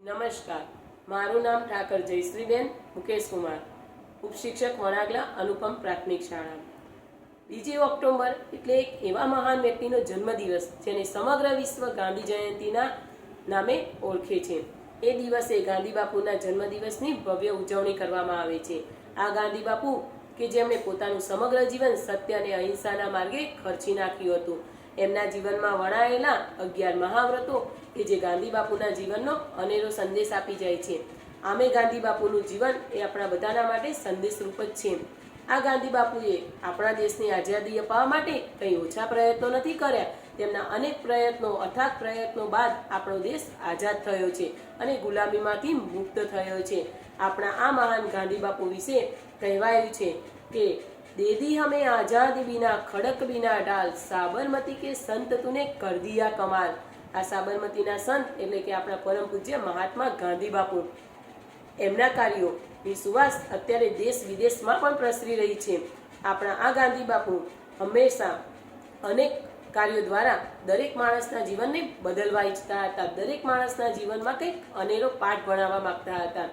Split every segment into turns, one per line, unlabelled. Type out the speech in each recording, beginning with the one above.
નમસ્કાર. મારું નામ ઠાકર જયશ્રીબેન મુકેશ કુમાર, ઉપશિક્ષક વણાગલા અનુપમ પ્રાથમિક શાળા. બીજી ઓક્ટોબર એટલે એક એવા મહાન વ્યક્તિનો જન્મદિવસ જેને સમગ્ર વિશ્વ ગાંધી જયંતિના નામે ઓળખે છે. એ દિવસે ગાંધી બાપુના જન્મદિવસની ભવ્ય ઉજવણી કરવામાં આવે છે. આ ગાંધી બાપુ કે જેમણે પોતાનું સમગ્ર જીવન સત્ય અને અહિંસાના માર્ગે ખર્ચી નાખ્યું હતું. એમના જીવનમાં વણાયેલા અગિયાર મહાવ્રતો કે જે ગાંધી બાપુના જીવનનો અનેરો સંદેશ આપી જાય છે. આમે ગાંધી બાપુનું જીવન એ આપણા બધાના માટે સંદેશરૂપ જ છે. આ ગાંધી બાપુએ આપણા દેશની આઝાદી અપાવવા માટે કંઈ ઓછા પ્રયત્નો નથી કર્યા. તેમના અનેક પ્રયત્નો, અથાગ પ્રયત્નો બાદ આપણો દેશ આઝાદ થયો છે અને ગુલામીમાંથી મુક્ત થયો છે. આપણા આ મહાન ગાંધી બાપુ વિશે કહેવાયું છે કે દેદી હમે આઝાદી બિના ખડક બિના ડાલ, સાબરમતી કે સંત તુને કર દિયા કમાલ. આ સાબરમતીના સંત એટલે કે આપણા પરમ પૂજ્ય મહાત્મા ગાંધી બાપુ. એમના કાર્યોની સુવાસ અત્યારે દેશ વિદેશમાં પણ પ્રસરી રહી છે. આપણા આ ગાંધી બાપુ હંમેશા અનેક કાર્યો દ્વારા દરેક માણસના જીવનને બદલવા ઈચ્છતા હતા. દરેક માણસના જીવનમાં કંઈક અનેરો પાઠ ભણાવવા માંગતા હતા.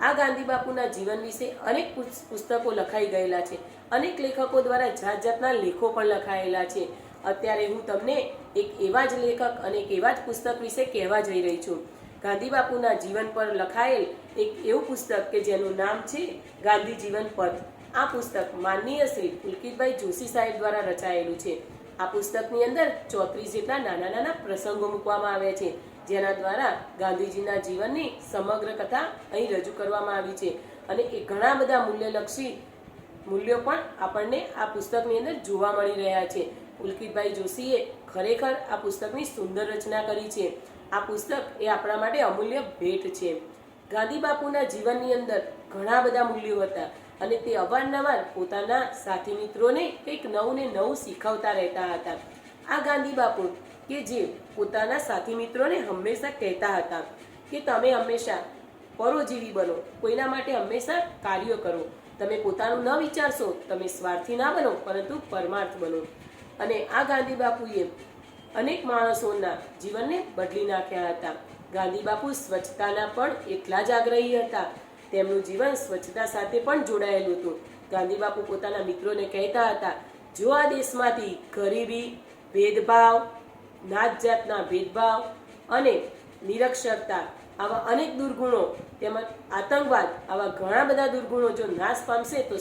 આ ગાંધી બાપુના જીવન વિશે અનેક પુસ- પુસ્તકો લખાઈ ગયેલા છે. અનેક લેખકો દ્વારા જાત જાતના લેખો પણ લખાયેલા છે. અત્યારે હું તમને એક એવા જ લેખક અને એક એવા જ પુસ્તક વિશે કહેવા જઈ રહી છું. ગાંધી બાપુના જીવન પર લખાયેલ એક એવું પુસ્તક કે જેનું નામ છે ગાંધી જીવન પથ. આ પુસ્તક માનનીય શ્રી પુલકિતભાઈ જોશી સાહેબ દ્વારા રચાયેલું છે. આ પુસ્તકની અંદર ચોત્રીસ જેટલા નાના નાના પ્રસંગો મૂકવામાં આવ્યા છે, જેના દ્વારા ગાંધીજીના જીવનની સમગ્ર કથા અહીં રજૂ કરવામાં આવી છે. અને એ ઘણા બધા મૂલ્યલક્ષી મૂલ્યો પણ આપણને આ પુસ્તકની અંદર જોવા મળી રહ્યા છે. પુલકિતભાઈ જોશીએ ખરેખર આ પુસ્તકની સુંદર રચના કરી છે. આ પુસ્તક એ આપણા માટે અમૂલ્ય ભેટ છે. ગાંધી બાપુના જીવનની અંદર ઘણા બધા મૂલ્યો હતા અને તે અવારનવાર પોતાના સાથી મિત્રોને કંઈક નવું ને નવું શીખવતા રહેતા હતા. આ ગાંધી બાપુ કે જે પોતાના સાથી મિત્રોને હંમેશા કહેતા હતા કે તમે હંમેશા પરોજીવી બનો, કોઈના માટે હંમેશા કાર્યો કરો. તમે પોતાનું ન વિચારશો, તમે સ્વાર્થી ના બનો, પરંતુ પરમાર્થ બનો. અને આ ગાંધી બાપુએ અનેક માણસોના જીવનને બદલી નાખ્યા હતા. ગાંધી બાપુ સ્વચ્છતાના પણ એટલા જ આગ્રહી હતા. તેમનું જીવન સ્વચ્છતા સાથે પણ જોડાયેલું હતું. ગાંધી બાપુ પોતાના મિત્રોને કહેતા હતા, જો આ દેશમાંથી ગરીબી, ભેદભાવ નાત જાતના ભેદભાવ અને નિરક્ષરતા, આવા અનેક દુર્ગુણો તેમજ આતંકવાદ, આવા ઘણા બધા દુર્ગુણો જો નાશ પામશે તો